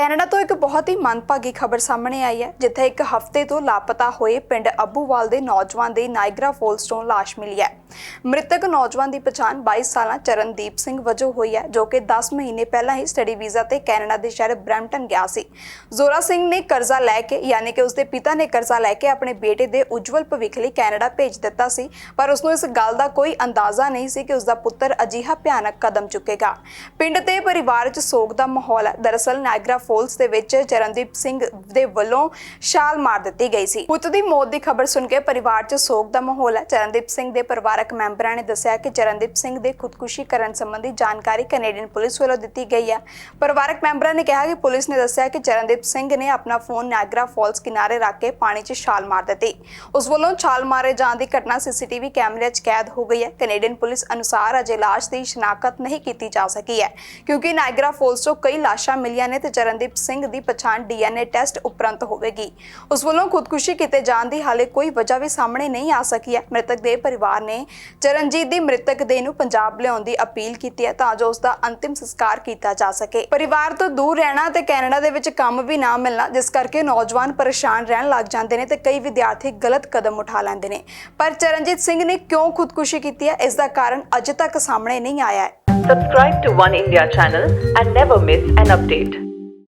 Canada ਤੋਂ ਇੱਕ ਬਹੁਤ ਹੀ ਮੰਦਭਾਗੀ ਖਬਰ ਸਾਹਮਣੇ ਆਈ ਹੈ, ਜਿੱਥੇ ਇੱਕ ਹਫ਼ਤੇ ਤੋਂ ਲਾਪਤਾ ਹੋਏ ਪਿੰਡ ਅੱਬੂਵਾਲ ਦੇ ਨੌਜਵਾਨ ਦੀ ਨਾਇਗਰਾ ਫੋਲਸ ਤੋਂ ਲਾਸ਼ ਮਿਲੀ ਹੈ। ਮ੍ਰਿਤਕ ਨੌਜਵਾਨ ਦੀ ਪਛਾਣ 22 ਸਾਲਾਂ ਚਰਨਦੀਪ ਸਿੰਘ ਵਜੋਂ ਹੋਈ ਹੈ, ਜੋ ਕਿ 10 ਮਹੀਨੇ ਪਹਿਲਾਂ ਹੀ ਸਟੱਡੀ ਵੀਜ਼ਾ ਤੇ ਕੈਨੇਡਾ ਦੇ ਸ਼ਹਿਰ ਬ੍ਰੈਂਪਟਨ ਗਿਆ ਸੀ। ਜ਼ੋਰਾ ਸਿੰਘ ਨੇ ਕਰਜ਼ਾ ਲੈ ਕੇ, ਯਾਨੀ ਕਿ ਉਸਦੇ ਪਿਤਾ ਨੇ ਕਰਜ਼ਾ ਲੈ ਕੇ ਆਪਣੇ ਬੇਟੇ ਦੇ ਉਜਵਲ ਭਵਿੱਖ ਲਈ ਕੈਨੇਡਾ ਭੇਜ ਦਿੱਤਾ ਸੀ, ਪਰ ਉਸਨੂੰ ਇਸ ਗੱਲ ਦਾ ਕੋਈ ਅੰਦਾਜ਼ਾ ਨਹੀਂ ਸੀ ਕਿ ਉਸਦਾ ਪੁੱਤਰ ਅਜਿਹਾ ਭਿਆਨਕ ਕਦਮ ਚੁੱਕੇਗਾ। ਪਿੰਡ ਤੇ ਪਰਿਵਾਰ 'ਚ ਸੋਗ ਦਾ ਮਾਹੌਲ ਹੈ। ਦਰਅਸਲ ਨਾਇਗਰਾ ਫੋਲਸ ਦੇ ਵਿੱਚ ਚਰਨਦੀਪ ਸਿੰਘ ਦੇ ਵੱਲੋਂ ਛਾਲ ਮਾਰ ਦਿੱਤੀ ਗਈ ਸੀ। ਪੁੱਤ ਦੀ ਮੌਤ ਦੀ ਖਬਰ ਸੁਣ ਕੇ ਪਰਿਵਾਰ 'ਚ ਸੋਗ ਦਾ ਮਾਹੌਲ ਹੈ। ਚਰਨਦੀਪ ਸਿੰਘ ਦੇ ਪਰਿਵਾਰਕ ਮੈਂਬਰਾਂ ਨੇ ਦੱਸਿਆ ਕਿ ਚਰਨਦੀਪ ਸਿੰਘ ਦੇ ਖੁਦਕੁਸ਼ੀ ਕਰਨ ਸੰਬੰਧੀ ਜਾਣਕਾਰੀ ਕੈਨੇਡੀਅਨ ਪੁਲਿਸ ਵੱਲੋਂ ਦਿੱਤੀ ਗਈ ਹੈ। ਪਰਿਵਾਰਕ ਮੈਂਬਰਾਂ ਨੇ ਕਿਹਾ ਕਿ ਪੁਲਿਸ ਨੇ ਦੱਸਿਆ ਕਿ ਚਰਨਦੀਪ ਸਿੰਘ ਨੇ ਆਪਣਾ ਫੋਨ ਨਾਇਗਰਾ ਫਾਲਸ ਕਿਨਾਰੇ ਰੱਖ ਕੇ ਪਾਣੀ 'ਚ ਛਾਲ ਮਾਰ ਦਿੱਤੀ। ਉਸ ਵੱਲੋਂ ਛਾਲ ਮਾਰੇ ਜਾਣ ਦੀ ਘਟਨਾ ਸੀਸੀਟੀਵੀ ਕੈਮਰੇ 'ਚ ਕੈਦ ਹੋ ਗਈ ਹੈ। ਕੈਨੇਡੀਅਨ ਪੁਲਿਸ ਅਨੁਸਾਰ ਅਜੇ ਲਾਸ਼ ਦੀ ਸ਼ਨਾਖਤ ਨਹੀਂ ਕੀਤੀ ਜਾ ਸਕੀ ਹੈ। ਕਿਉਂਕਿ ਨਾਇਗਰਾ ਫਾਲਸ ਤੋਂ ਕਈ ਲਾਸ਼ਾਂ ਮਿਲੀਆਂ ਨੇ ਤੇ ਚਰਨ ਚਰਨਦੀਪ ਸਿੰਘ ਦੀ ਪਛਾਣ ਡੀਐਨਏ ਟੈਸਟ ਉਪਰੰਤ ਹੋਵੇਗੀ। ਉਸ ਵੱਲੋਂ ਖੁਦਕੁਸ਼ੀ ਕੀਤੇ ਜਾਣ ਦੀ ਹਾਲੇ ਕੋਈ ਵਜ੍ਹਾ ਵੀ ਸਾਹਮਣੇ ਨਹੀਂ ਆ ਸਕੀ ਹੈ। ਮ੍ਰਿਤਕ ਦੇ ਪਰਿਵਾਰ ਨੇ ਚਰਨਜੀਤ ਦੀ ਮ੍ਰਿਤਕ ਦੇਹ ਨੂੰ ਪੰਜਾਬ ਲਿਆਉਣ ਦੀ ਅਪੀਲ ਕੀਤੀ ਹੈ ਤਾਂ ਜੋ ਉਸ ਦਾ ਅੰਤਿਮ ਸੰਸਕਾਰ ਕੀਤਾ ਜਾ ਸਕੇ। ਪਰਿਵਾਰ ਤੋਂ ਦੂਰ ਰਹਿਣਾ ਤੇ ਕੈਨੇਡਾ ਦੇ ਵਿੱਚ ਕੰਮ ਵੀ ਨਾ ਮਿਲਣਾ, ਜਿਸ ਕਰਕੇ ਨੌਜਵਾਨ ਪਰੇਸ਼ਾਨ ਰਹਿਣ ਲੱਗ ਜਾਂਦੇ ਨੇ ਤੇ ਕਈ ਵਿਦਿਆਰਥੀ ਗਲਤ ਕਦਮ ਉਠਾ ਲੈਂਦੇ ਨੇ। ਪਰ ਚਰਨਜੀਤ ਸਿੰਘ ਨੇ ਕਿਉਂ ਖੁਦਕੁਸ਼ੀ ਕੀਤੀ ਹੈ? ਇਸ ਦਾ ਕਾਰਨ ਅਜੇ ਤੱਕ ਸਾਹਮਣੇ ਨਹੀਂ ਆਇਆ ਹੈ। Subscribe to One India channel and never miss an update.